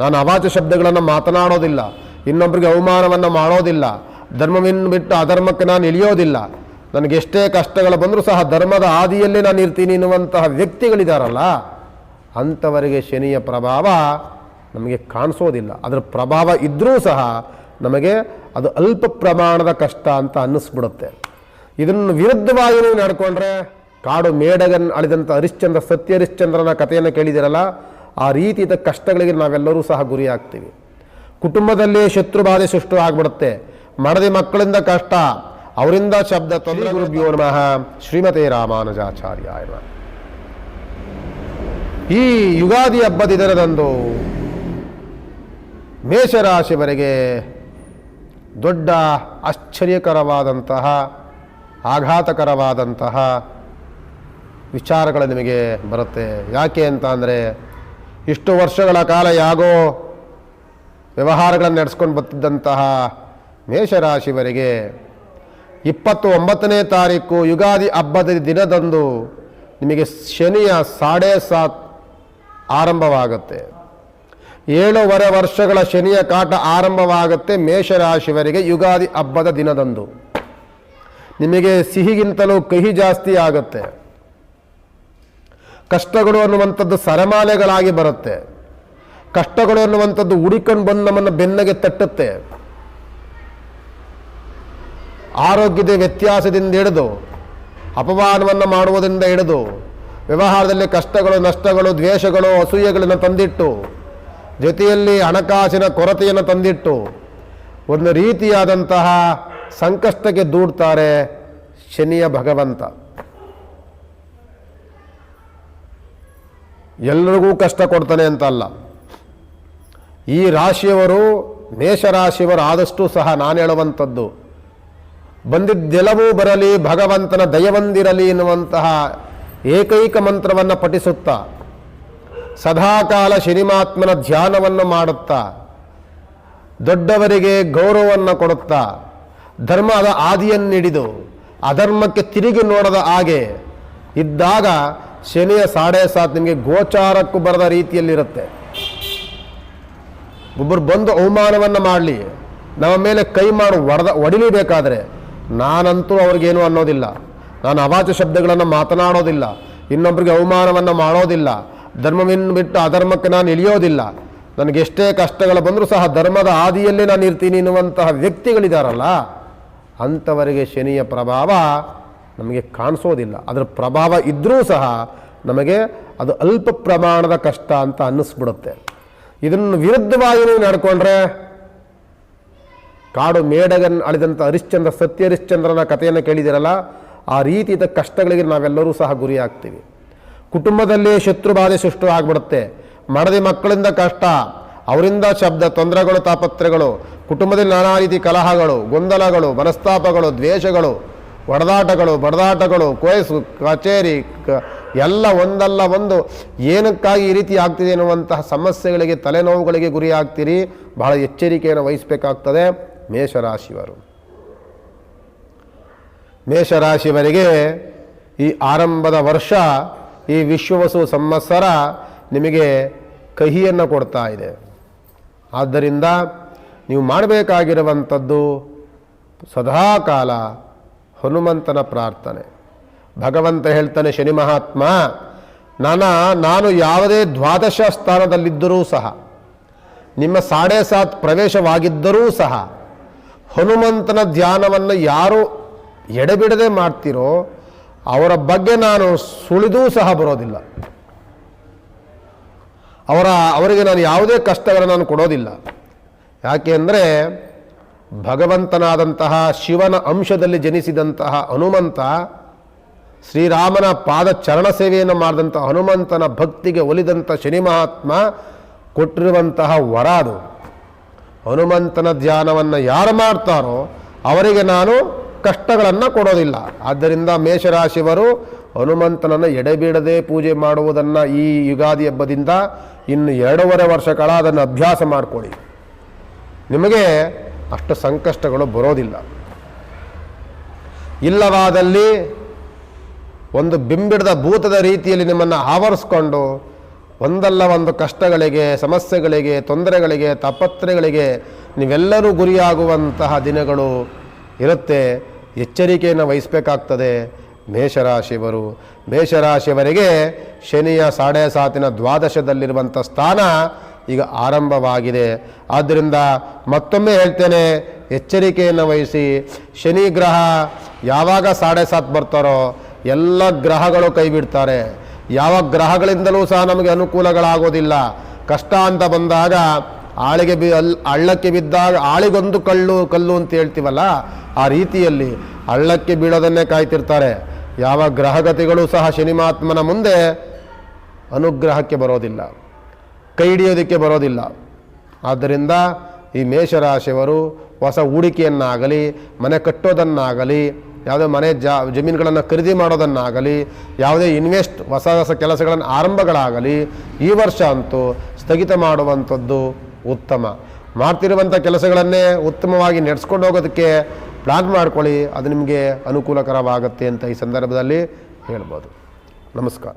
ನಾನು ಅವಾಚ ಶಬ್ದಗಳನ್ನು ಮಾತನಾಡೋದಿಲ್ಲ. ಇನ್ನೊಬ್ಬರಿಗೆ ಅವಮಾನವನ್ನು ಮಾಡೋದಿಲ್ಲ. ಧರ್ಮವಿನ್ ಬಿಟ್ಟು ಅಧರ್ಮಕ್ಕೆ ನಾನು ಇಳಿಯೋದಿಲ್ಲ. ನನಗೆ ಎಷ್ಟೇ ಕಷ್ಟಗಳು ಬಂದರೂ ಸಹ ಧರ್ಮದ ಆದಿಯಲ್ಲೇ ನಾನು ಇರ್ತೀನಿ ಎನ್ನುವಂತಹ ವ್ಯಕ್ತಿಗಳಿದಾರಲ್ಲ, ಅಂಥವರಿಗೆ ಶನಿಯ ಪ್ರಭಾವ ನಮಗೆ ಕಾಣಿಸೋದಿಲ್ಲ. ಅದರ ಪ್ರಭಾವ ಇದ್ದರೂ ಸಹ ನಮಗೆ ಅದು ಅಲ್ಪ ಪ್ರಮಾಣದ ಕಷ್ಟ ಅಂತ ಅನ್ನಿಸ್ಬಿಡುತ್ತೆ. ಇದನ್ನು ವಿರುದ್ಧವಾಗಿ ನೀವು ನಡ್ಕೊಂಡ್ರೆ ಕಾಡು ಮೇಡಗನ್ ಅಳಿದಂಥ ಹರಿಶ್ಚಂದ್ರ ಸತ್ಯ ಹರಿಶ್ಚಂದ್ರನ ಕಥೆಯನ್ನು ಕೇಳಿದಿರಲ್ಲ ಆ ರೀತಿಯ ಕಷ್ಟಗಳಿಗೆ ನಾವೆಲ್ಲರೂ ಸಹ ಗುರಿಯಾಗ್ತೀವಿ. ಕುಟುಂಬದಲ್ಲಿ ಶತ್ರುಬಾಧೆ ಸೃಷ್ಟಿ ಆಗ್ಬಿಡುತ್ತೆ. ಮಡದಿ ಮಕ್ಕಳಿಂದ ಕಷ್ಟ ಅವರಿಂದ ಶಬ್ದ ತೊಂದರೆ ಗುರುಭ್ಯೋ ನಮಃ. ಶ್ರೀಮತಿ ರಾಮಾನುಜಾಚಾರ್ಯ. ಈ ಯುಗಾದಿ ಹಬ್ಬದ ದಿನದಂದು ಮೇಷರಾಶಿವರೆಗೆ ದೊಡ್ಡ ಆಶ್ಚರ್ಯಕರವಾದಂತಹ ಆಘಾತಕರವಾದಂತಹ ವಿಚಾರಗಳು ನಿಮಗೆ ಬರುತ್ತೆ. ಯಾಕೆ ಅಂತ ಅಂದರೆ ಇಷ್ಟು ವರ್ಷಗಳ ಕಾಲ ಯಾಗೋ ವ್ಯವಹಾರಗಳನ್ನು ನಡೆಸ್ಕೊಂಡು ಬರ್ತಿದ್ದಂತಹ ಮೇಷರಾಶಿವರಿಗೆ ಇಪ್ಪತ್ತು ಒಂಬತ್ತನೇ ತಾರೀಕು ಯುಗಾದಿ ಹಬ್ಬದ ದಿನದಂದು ನಿಮಗೆ ಶನಿಯ ಸಾಡೆ ಸಾತ್ ಆರಂಭವಾಗುತ್ತೆ. ಏಳುವರೆ ವರ್ಷಗಳ ಶನಿಯ ಕಾಟ ಆರಂಭವಾಗುತ್ತೆ ಮೇಷರಾಶಿವರಿಗೆ ಯುಗಾದಿ ಹಬ್ಬದ ದಿನದಂದು. ನಿಮಗೆ ಸಿಹಿಗಿಂತಲೂ ಕಹಿ ಜಾಸ್ತಿ ಆಗುತ್ತೆ. ಕಷ್ಟಗಳು ಅನ್ನುವಂಥದ್ದು ಸರಮಾಲೆಗಳಾಗಿ ಬರುತ್ತೆ. ಕಷ್ಟಗಳು ಅನ್ನುವಂಥದ್ದು ಹುಡಿಕೊಂಡು ಬಂದು ನಮ್ಮನ್ನು ಬೆನ್ನಗೆ ತಟ್ಟುತ್ತೆ. ಆರೋಗ್ಯದ ವ್ಯತ್ಯಾಸದಿಂದ ಹಿಡಿದು, ಅಪಮಾನವನ್ನು ಮಾಡುವುದರಿಂದ ಹಿಡಿದು, ವ್ಯವಹಾರದಲ್ಲಿ ಕಷ್ಟಗಳು, ನಷ್ಟಗಳು, ದ್ವೇಷಗಳು, ಅಸೂಯೆಗಳನ್ನು ತಂದಿಟ್ಟು, ಜೊತೆಯಲ್ಲಿ ಹಣಕಾಸಿನ ಕೊರತೆಯನ್ನು ತಂದಿಟ್ಟು, ಒಂದು ರೀತಿಯಾದಂತಹ ಸಂಕಷ್ಟಕ್ಕೆ ದೂಡ್ತಾರೆ ಶನಿಯ ಭಗವಂತ. ಎಲ್ಲರಿಗೂ ಕಷ್ಟ ಕೊಡ್ತಾನೆ ಅಂತ ಅಲ್ಲ ಈ ರಾಶಿಯವರು ಮೇಷರಾಶಿಯವರು ಆದಷ್ಟು ಸಹ ನಾನು ಹೇಳುವಂಥದ್ದು ಬಂದಿದ್ದೆಲ್ಲವೂ ಬರಲಿ, ಭಗವಂತನ ದಯವೊಂದಿರಲಿ ಎನ್ನುವಂತಹ ಏಕೈಕ ಮಂತ್ರವನ್ನು ಪಠಿಸುತ್ತಾ, ಸದಾಕಾಲ ಶನಿಮಾತ್ಮನ ಧ್ಯಾನವನ್ನು ಮಾಡುತ್ತಾ, ದೊಡ್ಡವರಿಗೆ ಗೌರವವನ್ನು ಕೊಡುತ್ತಾ, ಧರ್ಮದ ಆದಿಯನ್ನಿಡಿದು, ಅಧರ್ಮಕ್ಕೆ ತಿರುಗಿ ನೋಡದ ಹಾಗೆ ಇದ್ದಾಗ ಶನಿಯ ಸಾಡೆ ಸಾತ್ ನಿಮಗೆ ಗೋಚಾರಕ್ಕೂ ಬರದ ರೀತಿಯಲ್ಲಿರುತ್ತೆ. ಒಬ್ಬರು ಬಂದು ಅವಮಾನವನ್ನು ಮಾಡಲಿ, ನಮ್ಮ ಮೇಲೆ ಕೈ ಮಾಡು ಒಡೆದ ಒಡಿಲಿಬೇಕಾದ್ರೆ ನಾನಂತೂ ಅವ್ರಿಗೇನು ಅನ್ನೋದಿಲ್ಲ. ನಾನು ಅವಾಚ ಶಬ್ದಗಳನ್ನು ಮಾತನಾಡೋದಿಲ್ಲ ಇನ್ನೊಬ್ಬರಿಗೆ ಅವಮಾನವನ್ನು ಮಾಡೋದಿಲ್ಲ ಧರ್ಮವನ್ನು ಬಿಟ್ಟು ಅಧರ್ಮಕ್ಕೆ ನಾನು ಇಳಿಯೋದಿಲ್ಲ. ನನಗೆ ಎಷ್ಟೇ ಕಷ್ಟಗಳು ಬಂದರೂ ಸಹ ಧರ್ಮದ ಹಾದಿಯಲ್ಲೇ ನಾನು ಇರ್ತೀನಿ ಎನ್ನುವಂತಹ ವ್ಯಕ್ತಿಗಳಿದಾರಲ್ಲ, ಅಂಥವರಿಗೆ ಶನಿಯ ಪ್ರಭಾವ ನಮಗೆ ಕಾಣಿಸೋದಿಲ್ಲ. ಅದರ ಪ್ರಭಾವ ಇದ್ದರೂ ಸಹ ನಮಗೆ ಅದು ಅಲ್ಪ ಪ್ರಮಾಣದ ಕಷ್ಟ ಅಂತ ಅನ್ನಿಸ್ಬಿಡುತ್ತೆ. ಇದನ್ನು ವಿರುದ್ಧವಾಗಿ ನೀವು ನಡ್ಕೊಂಡ್ರೆ ಕಾಡು ಮೇಡಗನ್ ಅಳಿದಂಥ ಹರಿಶ್ಚಂದ್ರ, ಸತ್ಯ ಹರಿಶ್ಚಂದ್ರನ ಕಥೆಯನ್ನು ಕೇಳಿದಿರಲ್ಲ ಆ ರೀತಿಯ ಕಷ್ಟಗಳಿಗೆ ನಾವೆಲ್ಲರೂ ಸಹ ಗುರಿಯಾಗ್ತೀವಿ ಕುಟುಂಬದಲ್ಲಿ ಶತ್ರುಬಾಧೆ ಸೃಷ್ಟು ಆಗ್ಬಿಡುತ್ತೆ. ಮಡದಿ ಮಕ್ಕಳಿಂದ ಕಷ್ಟ, ಅವರಿಂದ ಶಬ್ದ, ತೊಂದರೆಗಳು ತಾಪತ್ರೆಗಳು ಕುಟುಂಬದಲ್ಲಿ ನಾನಾ ರೀತಿ ಕಲಹಗಳು, ಗೊಂದಲಗಳು, ಮನಸ್ತಾಪಗಳು, ದ್ವೇಷಗಳು ಒಡೆದಾಟಗಳು ಬಡದಾಟಗಳು ಕೊಯಸು ಕಚೇರಿ ಎಲ್ಲ ಒಂದಲ್ಲ ಒಂದು. ಏನಕ್ಕಾಗಿ ಈ ರೀತಿ ಆಗ್ತಿದೆ ಎನ್ನುವಂತಹ ಸಮಸ್ಯೆಗಳಿಗೆ, ತಲೆನೋವುಗಳಿಗೆ ಗುರಿ ಆಗ್ತೀರಿ ಬಹಳ ಎಚ್ಚರಿಕೆಯನ್ನು ವಹಿಸಬೇಕಾಗ್ತದೆ. ಮೇಷರಾಶಿಯವರು. ಮೇಷರಾಶಿಯವರಿಗೆ ಈ ಆರಂಭದ ವರ್ಷ, ಈ ವಿಶ್ವವಸು ಸಂವತ್ಸರ ನಿಮಗೆ ಕಹಿಯನ್ನು ಕೊಡ್ತಾ ಇದೆ. ಆದ್ದರಿಂದ ನೀವು ಮಾಡಬೇಕಾಗಿರುವಂಥದ್ದು ಸದಾಕಾಲ ಹನುಮಂತನ ಪ್ರಾರ್ಥನೆ. ಭಗವಂತ ಹೇಳ್ತಾನೆ, ಶನಿ ಮಹಾತ್ಮ, ನಾನ, ನಾನು ಯಾವುದೇ ದ್ವಾದಶ ಸ್ಥಾನದಲ್ಲಿದ್ದರೂ ಸಹ, ನಿಮ್ಮ ಸಾಡೆ ಸಾತ್ ಪ್ರವೇಶವಾಗಿದ್ದರೂ ಸಹ, ಹನುಮಂತನ ಧ್ಯಾನವನ್ನು ಯಾರು ಎಡೆಬಿಡದೆ ಮಾಡ್ತೀರೋ, ಅವರ ಬಗ್ಗೆ ನಾನು ಸುಳಿದೂ ಸಹ ಬರೋದಿಲ್ಲ. ಅವರ, ಅವರಿಗೆ ನಾನು ಯಾವುದೇ ಕಷ್ಟಗಳನ್ನು ನಾನು ಕೊಡೋದಿಲ್ಲ. ಯಾಕೆ ಅಂದರೆ ಭಗವಂತನಾದಂತಹ ಶಿವನ ಅಂಶದಲ್ಲಿ ಜನಿಸಿದಂತಹ ಹನುಮಂತ ಶ್ರೀರಾಮನ ಪಾದ ಚರಣ ಸೇವೆಯನ್ನು ಮಾಡಿದಂಥ ಹನುಮಂತನ ಭಕ್ತಿಗೆ ಒಲಿದಂಥ ಶನಿ ಮಹಾತ್ಮ ಕೊಟ್ಟಿರುವಂತಹ ವರ ಅದು ಹನುಮಂತನ ಧ್ಯಾನವನ್ನು ಯಾರು ಮಾಡ್ತಾರೋ ಅವರಿಗೆ ನಾನು ಕಷ್ಟಗಳನ್ನು ಕೊಡೋದಿಲ್ಲ. ಆದ್ದರಿಂದ ಮೇಷರಾಶಿಯವರು ಹನುಮಂತನನ್ನು ಎಡೆಬಿಡದೆ ಪೂಜೆ ಮಾಡುವುದನ್ನು ಈ ಯುಗಾದಿ ಹಬ್ಬದಿಂದ ಇನ್ನು ಎರಡೂವರೆ ವರ್ಷಗಳ ಅದನ್ನು ಅಭ್ಯಾಸ ಮಾಡಿಕೊಳ್ಳಿ. ನಿಮಗೆ ಅಷ್ಟು ಸಂಕಷ್ಟಗಳು ಬರೋದಿಲ್ಲ. ಇಲ್ಲವಾದಲ್ಲಿ ಒಂದು ಬಿಂಬಿಡದ ಭೂತದ ರೀತಿಯಲ್ಲಿ ನಿಮ್ಮನ್ನು ಆವರಿಸ್ಕೊಂಡು ಒಂದಲ್ಲ ಒಂದು ಕಷ್ಟಗಳಿಗೆ, ಸಮಸ್ಯೆಗಳಿಗೆ, ತೊಂದರೆಗಳಿಗೆ ತಾಪತ್ರೆಗಳಿಗೆ ನೀವೆಲ್ಲರೂ ಗುರಿಯಾಗುವಂತಹ ದಿನಗಳು ಇರುತ್ತೆ. ಎಚ್ಚರಿಕೆಯನ್ನು ವಹಿಸಬೇಕಾಗ್ತದೆ. ಮೇಷರಾಶಿಯವರು, ಮೇಷರಾಶಿಯವರಿಗೆ ಶನಿಯ ಸಾಡೆ ಸಾತಿನ ದ್ವಾದಶದಲ್ಲಿರುವಂಥ ಸ್ಥಾನ ಈಗ ಆರಂಭವಾಗಿದೆ. ಆದ್ದರಿಂದ ಮತ್ತೊಮ್ಮೆ ಹೇಳ್ತೇನೆ, ಎಚ್ಚರಿಕೆಯನ್ನು ವಹಿಸಿ. ಶನಿ ಗ್ರಹ ಯಾವಾಗ ಸಾಡೆ ಸಾತ್ ಬರ್ತಾರೋ, ಎಲ್ಲ ಗ್ರಹಗಳು ಕೈ ಬಿಡ್ತಾರೆ. ಯಾವ ಗ್ರಹಗಳಿಂದಲೂ ಸಹ ನಮಗೆ ಅನುಕೂಲಗಳಾಗೋದಿಲ್ಲ. ಕಷ್ಟ ಅಂತ ಬಂದಾಗ, ಆಳಿಗೆ ಬಿ ಅಲ್ಲಿ ಹಳ್ಳಕ್ಕೆ ಬಿದ್ದಾಗ, ಆಳಿಗೊಂದು ಕಳ್ಳು ಕಲ್ಲು ಅಂತ ಹೇಳ್ತೀವಲ್ಲ, ಆ ರೀತಿಯಲ್ಲಿ ಹಳ್ಳಕ್ಕೆ ಬೀಳೋದನ್ನೇ ಕಾಯ್ತಿರ್ತಾರೆ. ಯಾವ ಗ್ರಹಗತಿಗಳು ಸಹ ಶನಿಮಾತ್ಮನ ಮುಂದೆ ಅನುಗ್ರಹಕ್ಕೆ ಬರೋದಿಲ್ಲ. ಕೈ ಹಿಡಿಯೋದಕ್ಕೆ ಬರೋದಿಲ್ಲ. ಆದ್ದರಿಂದ ಈ ಮೇಷರಾಶಿಯವರು ಹೊಸ ಹೂಡಿಕೆಯನ್ನಾಗಲಿ, ಮನೆ ಕಟ್ಟೋದನ್ನಾಗಲಿ, ಯಾವುದೇ ಮನೆ ಜಾ, ಜಮೀನುಗಳನ್ನು ಖರೀದಿ ಮಾಡೋದನ್ನಾಗಲಿ, ಯಾವುದೇ ಇನ್ವೆಸ್ಟ್ ಹೊಸ ಹೊಸ ಕೆಲಸಗಳನ್ನು ಆರಂಭಗಳಾಗಲಿ, ಈ ವರ್ಷ ಅಂತೂ ಸ್ಥಗಿತ ಮಾಡುವಂಥದ್ದು ಉತ್ತಮ. ಮಾಡ್ತಿರುವಂಥ ಕೆಲಸಗಳನ್ನೇ ಉತ್ತಮವಾಗಿ ನಡೆಸ್ಕೊಂಡು ಹೋಗೋದಕ್ಕೆ ಪ್ಲ್ಯಾನ್ ಮಾಡ್ಕೊಳ್ಳಿ, ಅದು ನಿಮಗೆ ಅನುಕೂಲಕರವಾಗುತ್ತೆ ಅಂತ ಈ ಸಂದರ್ಭದಲ್ಲಿ ಹೇಳ್ಬೋದು. ನಮಸ್ಕಾರ.